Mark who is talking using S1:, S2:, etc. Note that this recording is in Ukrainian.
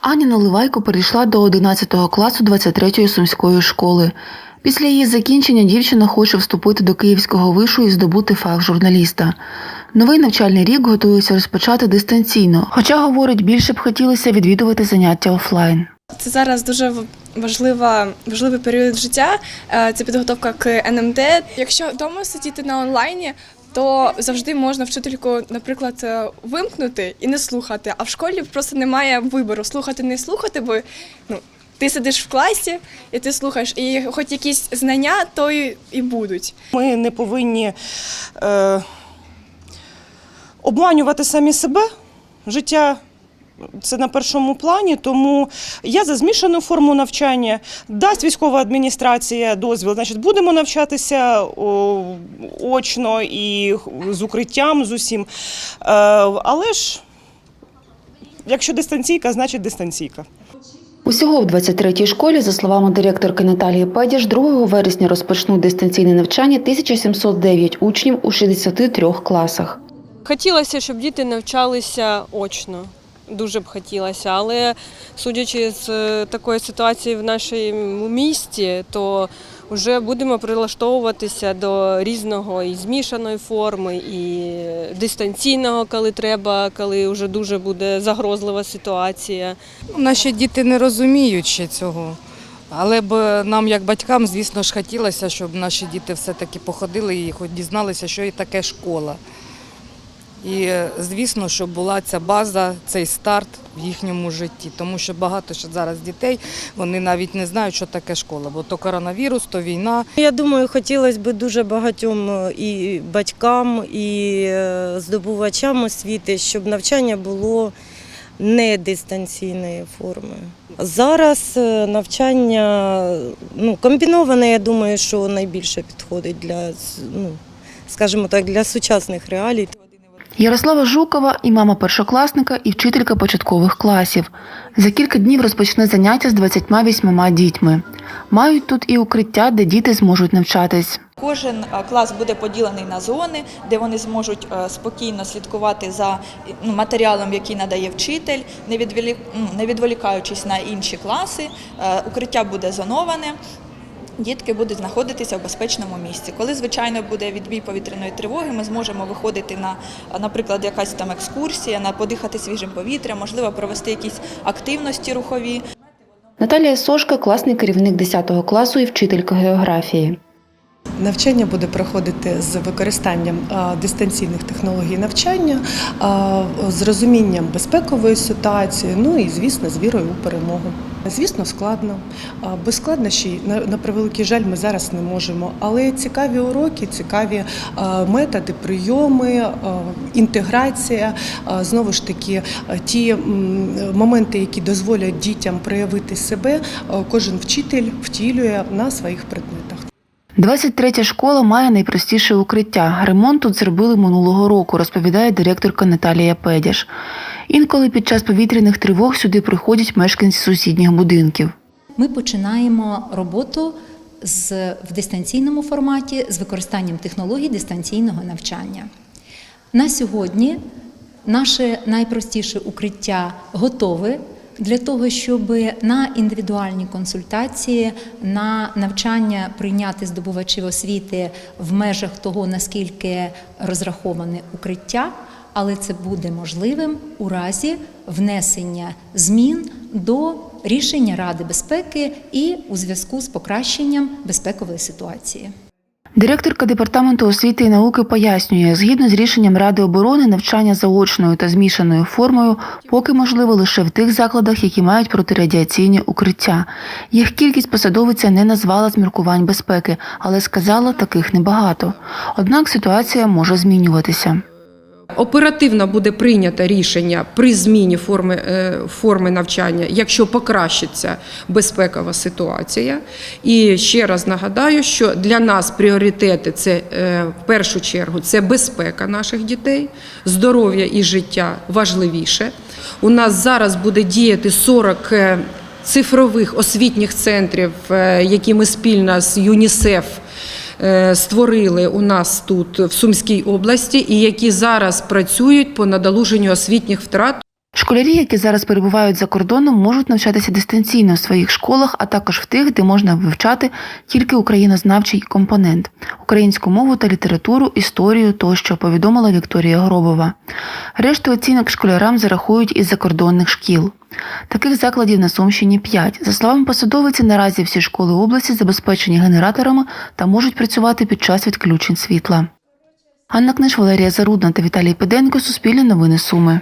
S1: Аня Наливайко перейшла до 11 класу 23-ї сумської школи. Після її закінчення дівчина хоче вступити до Київського вишу і здобути фах журналіста. Новий навчальний рік готується розпочати дистанційно, хоча, говорить, більше б хотілося відвідувати заняття офлайн.
S2: Це зараз дуже важлива, важливий період життя. Е, Це підготовка к НМД. Якщо вдома сидіти на онлайні, то завжди можна вчительку, наприклад, е, вимкнути і не слухати. А в школі просто немає вибору слухати, не слухати, бо ну. Ти сидиш в класі і ти слухаєш, і хоч якісь знання, то і, і будуть.
S3: Ми не повинні е, обманювати самі себе. Життя це на першому плані, тому я за змішану форму навчання. Дасть військова адміністрація дозвіл, значить, будемо навчатися очно і з укриттям, з усім. Е, але ж, якщо дистанційка, значить дистанційка.
S1: Усього в 23-й школі, за словами директорки Наталії Педіш, 2 вересня розпочнуть дистанційне навчання 1709 учнів у 63 класах.
S4: Хотілося, щоб діти навчалися очно. Дуже б хотілося, але судячи з е, такої ситуації в нашому місті, то вже будемо прилаштовуватися до різного і змішаної форми, і дистанційного, коли треба, коли вже дуже буде загрозлива ситуація.
S5: Наші діти не розуміють ще цього. Але б нам, як батькам, звісно ж, хотілося, щоб наші діти все-таки походили і хоч дізналися, що і таке школа. І, е, звісно, щоб була ця база, цей старт в їхньому житті. Тому що багато ще зараз дітей вони навіть не знають, що таке школа, бо то коронавірус, то війна.
S6: Я думаю, хотілося б дуже багатьом е, і батькам, і е, здобувачам освіти, щоб навчання було не дистанційної форми. Зараз навчання ну, комбіноване, я думаю, що найбільше підходить для, ну, скажімо так, для сучасних реалій.
S1: Ярослава Жукова і мама першокласника, і вчителька початкових класів. За кілька днів розпочне заняття з 28 дітьми. Мають тут і укриття, де діти зможуть навчатись.
S7: Кожен е, клас буде поділений на зони, де вони зможуть е, спокійно слідкувати за ну, матеріалом, який надає вчитель, не відволі- не відволікаючись на інші класи. Е, Укриття буде зоноване. Дітки будуть знаходитися в безпечному місці. Коли, звичайно, буде відбій повітряної тривоги, ми зможемо виходити на, наприклад, якась там екскурсія, на подихати свіжим повітрям, можливо, провести якісь активності рухові.
S1: Наталія Сошка, класний керівник 10 класу і вчителька географії.
S8: Навчання буде проходити з використанням дистанційних технологій навчання, з розумінням безпекової ситуації, ну і звісно, з вірою у перемогу. Звісно, складно. Без складнощів, на превеликий жаль, ми зараз не можемо. Але цікаві уроки, цікаві методи, прийоми, інтеграція. Знову ж таки, ті моменти, які дозволять дітям проявити себе, кожен вчитель втілює на своїх предметах.
S1: 23 школа має найпростіше укриття. Ремонт тут зробили минулого року, розповідає директорка Наталія Педяш. Інколи під час повітряних тривог сюди приходять мешканці сусідніх будинків.
S9: Ми починаємо роботу з, в дистанційному форматі з використанням технологій дистанційного навчання. На сьогодні наше найпростіше укриття готове для того, щоб на індивідуальні консультації, на навчання прийняти здобувачів освіти в межах того, наскільки розраховане укриття, але це буде можливим у разі внесення змін до рішення Ради безпеки і у зв'язку з покращенням безпекової ситуації.
S1: Директорка департаменту освіти і науки пояснює, згідно з рішенням Ради оборони, навчання заочною та змішаною формою поки можливо лише в тих закладах, які мають протирадіаційні укриття. Їх кількість посадовиця не назвала з міркувань безпеки, але сказала, таких небагато. Однак ситуація може змінюватися.
S10: Оперативно буде прийнято рішення при зміні форми, е, форми навчання, якщо покращиться безпекова ситуація. І ще раз нагадаю, що для нас пріоритети це е, в першу чергу це безпека наших дітей, здоров'я і життя важливіше. У нас зараз буде діяти 40 е, цифрових освітніх центрів, які ми спільно з ЮНІСЕФ створили у нас тут в Сумській області, і які зараз працюють по надолуженню освітніх втрат
S1: Школярі, які зараз перебувають за кордоном, можуть навчатися дистанційно в своїх школах, а також в тих, де можна вивчати тільки українознавчий компонент українську мову та літературу, історію тощо, повідомила Вікторія Гробова. Решту оцінок школярам зарахують із закордонних шкіл. Таких закладів на Сумщині 5. За словами посадовиці, наразі всі школи області забезпечені генераторами та можуть працювати під час відключень світла. Анна Книж, Валерія Зарудна та Віталій Педенко. Суспільне новини Суми.